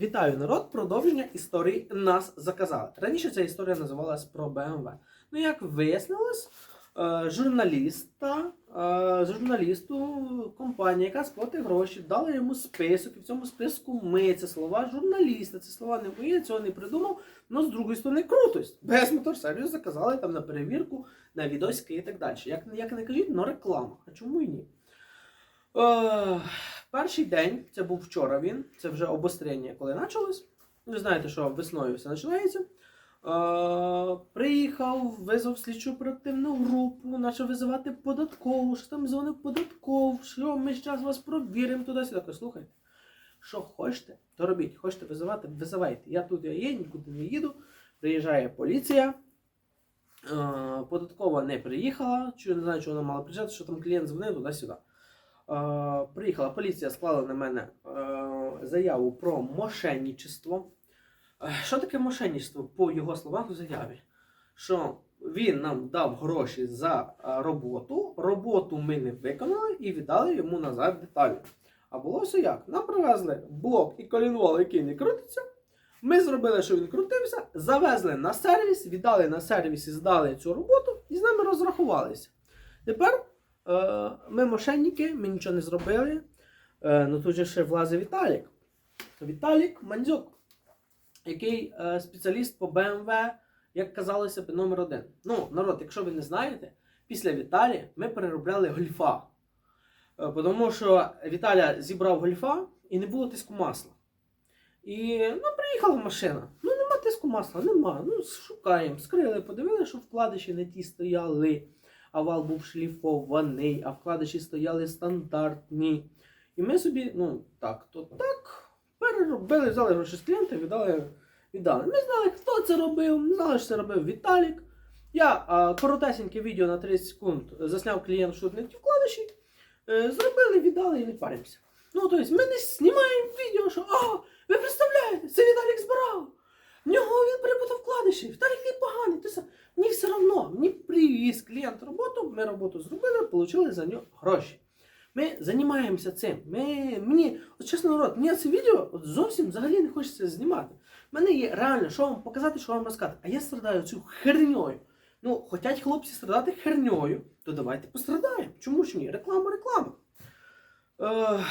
Вітаю народ! Продовження історії нас заказали. Раніше ця історія називалась про БМВ. Ну, як вияснилось, е, журналіста, е, журналісту компанія, яка сплатить гроші, дала йому список, і в цьому списку ми це слова журналіста. Це слова не мої, цього не придумав. Ну, з другої сторони, крутость. Без моторсервісу заказали там на перевірку, на відосики і так далі. Як, як не кажіть, но реклама. А чому і ні? Перший день, це був вчора він, це вже обострення, коли почалось. Ви знаєте, що весною все починається. Е, приїхав, визвав слідчу оперативну групу, почав визивати податкову, що там дзвонив податков, що ми зараз вас провіримо туди-сюди. Слухайте, що хочете, то робіть. Хочете визивати, визивайте. Я тут я є, нікуди не їду. Приїжджає поліція. Е, Податкова не приїхала, чи не знаю, чого вона мала приїжджати, що там клієнт дзвонив туди-сюди. Е, приїхала поліція, склала на мене е, заяву про мошенничество. Е, Що таке мошенничество по його словах у заяві? Що він нам дав гроші за роботу, роботу ми не виконали і віддали йому назад деталі. А було все як? Нам привезли блок і колінвол, який не крутиться. Ми зробили, що він крутився, завезли на сервіс, віддали на сервісі, здали цю роботу і з нами розрахувалися. Тепер ми мошенники, ми нічого не зробили. Е, ну тут же ще влазить Віталік. Віталік Мандзюк, який е, спеціаліст по BMW, як казалося б, номер один. Ну, народ, якщо ви не знаєте, після Віталі ми переробляли гольфа. Е, тому що Віталя зібрав гольфа і не було тиску масла. І ну, приїхала машина. Ну, нема тиску масла, нема. Ну, шукаємо. Скрили, подивилися, що вкладиші не ті стояли, а вал був шліфований, а вкладиші стояли стандартні. І ми собі, ну, так, то так, переробили, взяли гроші з клієнта, віддали. віддали. Ми знали, хто це робив, ми знали, що це робив Віталік. Я а, коротесеньке відео на 30 секунд засняв клієнт, що не ті вкладиші. Е, зробили, віддали і не паримося. Ну, тобто, ми не знімаємо відео, що а, ви представляєте, це Віталік збирав. В нього він перепутав вкладиші, Віталік не поганий. Все. Все одно, мені привіз клієнт роботу, ми роботу зробили, отримали за нього гроші. Ми займаємося цим. Ми, мені, от чесно народ, мені це відео от зовсім взагалі не хочеться знімати. У мене є реально, що вам показати, що вам розказати. А я страдаю цю херньою. Ну, хочуть хлопці страдати херньою, то давайте пострадаємо. Чому ж ні? Реклама, реклама. Е,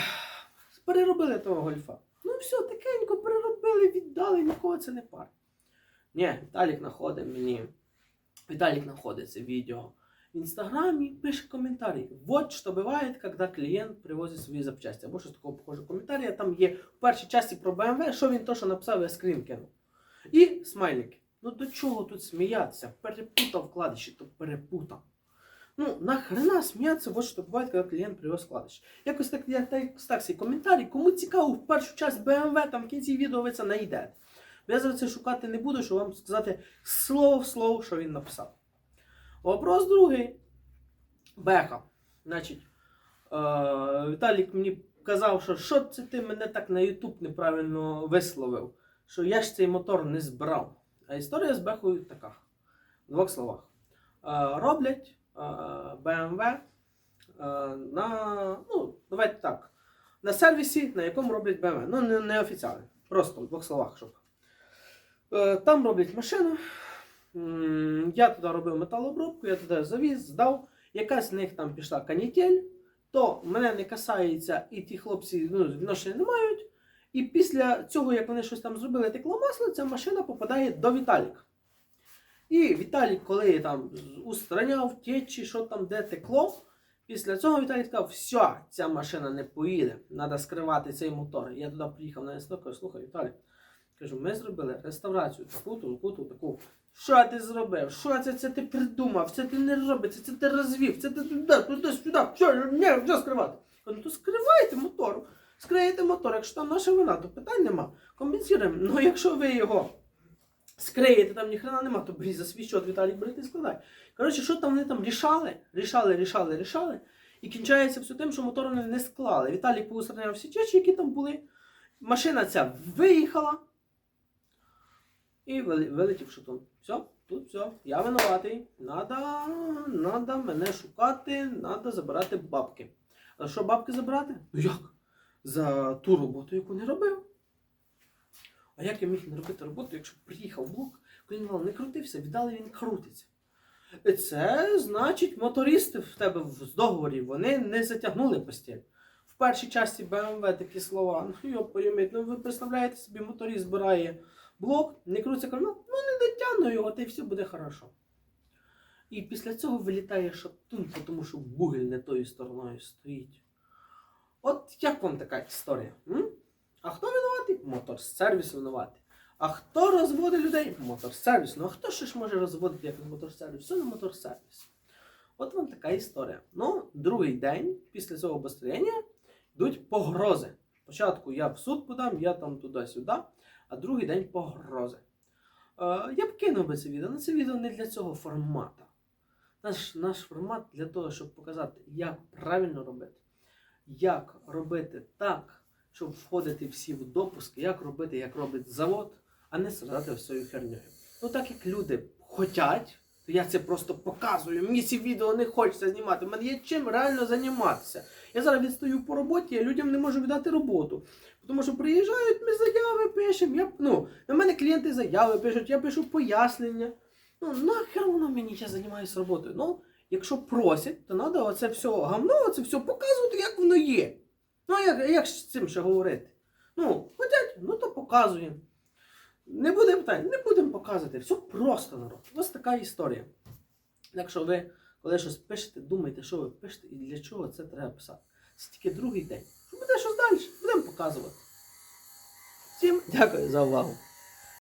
переробили того гольфа. Ну все, тихенько переробили, віддали, нікого це не пар. Ні, Віталік знаходить мені. Віталік знаходить це відео в інстаграмі, пише коментарі. Вот що буває, коли клієнт привозить свої запчасті. Або щось такого похожого коментаря. Там є в першій часті про BMW, що він то, що написав, я скрін кинув. І смайлики. Ну до чого тут сміятися? Перепутав вкладиші, то перепутав. Ну, нахрена сміятися, от що буває, коли клієнт привез вкладиш. Якось так я так стався коментарі. Кому цікаво в першу часть BMW, там в кінці відео ви це знайдете. Я зараз це шукати не буду, щоб вам сказати слово в слово, що він написав. Вопрос другий. Беха. Значить, е, Віталік мені казав, що що це ти мене так на YouTube неправильно висловив, що я ж цей мотор не збирав. А історія з Бехою така. В двох словах. Е, роблять е, BMW е, на, ну, давайте так, на сервісі, на якому роблять BMW. Ну, не, не офіціально. Просто в двох словах, щоб. Е, Там роблять машину. Я туди робив металообробку, я туди завіз, здав. Якась з них там пішла канітель, то мене не касається, і ті хлопці ну, відношення не мають. І після цього, як вони щось там зробили, текло масло, ця машина попадає до Віталіка. І Віталік, коли там устраняв течі, що там де текло, після цього Віталій сказав, все, ця машина не поїде, треба скривати цей мотор. Я туди приїхав на СТО, слухай, Віталік, кажу, ми зробили реставрацію, таку, таку, таку. Що ти зробив? Що це, це ти придумав? Це ти не робиться, це ти розвів, це ти туди, туди, сюди, що, не, вже скривати. Кажу, ну то скривайте мотор, скриєте мотор, якщо там наша вина, то питань нема. Компенсуємо. Ну якщо ви його скриєте, там ніхрена нема, то беріть за свій счет, Віталік, берете і складай. Коротше, що там вони там рішали, рішали, рішали, рішали, і кінчається все тим, що мотор не склали. Віталік поустраняв всі течі, які там були. Машина ця виїхала. І вилетів шутун. Все, тут все. Я винуватий. Надо, надо мене шукати, надо забирати бабки. А що бабки забирати? Ну як? За ту роботу, яку не робив. А як я міг не робити роботу, якщо приїхав блок, коли не крутився, віддали він крутиться. Це значить, мотористи в тебе в договорі вони не затягнули постіль. В першій часті BMW такі слова. Ну йо, пойміть, ну ви представляєте собі, моторист збирає блок, не крутиться кольно, ну не дотягну його, та й все буде хорошо. І після цього вилітає шатун, тому що бугель не тою стороною стоїть. От як вам така історія? М? А хто винуватий? Мотор-сервіс винуватий. А хто розводить людей? Мотор-сервіс. Ну а хто ще ж може розводити як мотор-сервіс? Все на мотор-сервіс. От вам така історія. Ну, другий день після цього обострення йдуть погрози. Спочатку я в суд подам, я там туди-сюди, а другий день погрози. Е, я б кинув би це відео, але це відео не для цього формату. Наш, наш формат для того, щоб показати, як правильно робити, як робити так, щоб входити всі в допуски, як робити, як робить завод, а не страдати своєю хернею. Ну так як люди хочуть, то я це просто показую. Мені ці відео не хочеться знімати. У мене є чим реально займатися. Я зараз відстаю по роботі, я людям не можу віддати роботу. Тому що приїжджають, ми заяви пишемо. Я, ну, на мене клієнти заяви пишуть, я пишу пояснення. Ну, нахер воно мені, я займаюся роботою. Ну, якщо просять, то треба оце все гамно, оце все показувати, як воно є. Ну, як, як з цим ще говорити? Ну, хотять, ну то показуємо. Не буде питань, не будемо показувати. Все просто народ. Ось така історія. Так що ви, коли щось пишете, думайте, що ви пишете і для чого це треба писати. Це тільки другий день. Буде щось далі, будемо показувати. Всім дякую за увагу.